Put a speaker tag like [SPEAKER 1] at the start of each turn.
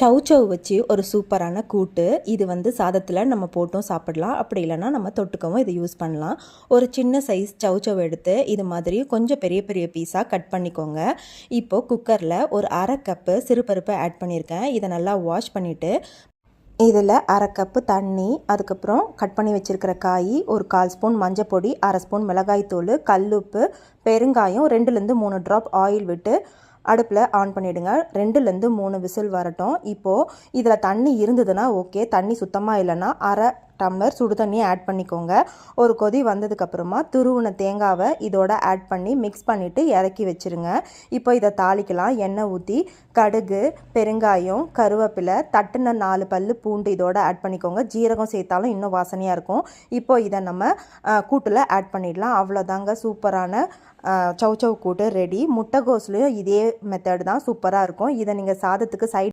[SPEAKER 1] சவுச்சவ் வச்சு ஒரு சூப்பரான கூட்டு. இது வந்து சாதத்தில் நம்ம போட்டும் சாப்பிடலாம். அப்படி இல்லைன்னா நம்ம தொட்டுக்கவும் இதை யூஸ் பண்ணலாம். ஒரு சின்ன சைஸ் சவுச்சவ் எடுத்து இது மாதிரி கொஞ்சம் பெரிய பெரிய பீஸாக கட் பண்ணிக்கோங்க. இப்போது குக்கரில் ஒரு அரை கப்பு சிறுபருப்பை ஆட் பண்ணியிருக்கேன். இதை நல்லா வாஷ் பண்ணிவிட்டு இதில் அரை கப்பு தண்ணி அதுக்கப்புறம் கட் பண்ணி வச்சுருக்கிற காய் ஒரு கால் ஸ்பூன் மஞ்சள் பொடி அரை ஸ்பூன் மிளகாய்த்தூள் கல்லுப்பு பெருங்காயம் ரெண்டுலேருந்து மூணு ட்ராப் ஆயில் விட்டு அடுப்பில் ஆன் பண்ணிவிடுங்க ரெண்டுலேருந்து மூணு விசில் வரட்டும். இப்போது இதில் தண்ணி இருந்ததுன்னா ஓகே தண்ணி சுத்தமாக இல்லைன்னா அரை டம்ளர் சுடு தண்ணியை ஆட் பண்ணிக்கோங்க. ஒரு கொதி வந்ததுக்கப்புறமா துருவின தேங்காவை இதோட ஆட் பண்ணி மிக்ஸ் பண்ணிவிட்டு இறக்கி வச்சுருங்க. இப்போ இதை தாளிக்கலாம். எண்ணெய் ஊற்றி கடுகு பெருங்காயம் கருவேப்பிலை தட்டுன நாலு பல் பூண்டு இதோட ஆட் பண்ணிக்கோங்க. ஜீரகம் சேர்த்தாலும் இன்னும் வாசனையாக இருக்கும். இப்போ இதை நம்ம கூட்டில் ஆட் பண்ணிடலாம். அவ்வளோதாங்க சூப்பரான சௌ சவு கூட்டு ரெடி முட்டைகோஸ்லேயும் இதே மெத்தட் தான் சூப்பராக இருக்கும். இதை நீங்கள் சாதத்துக்கு சைட்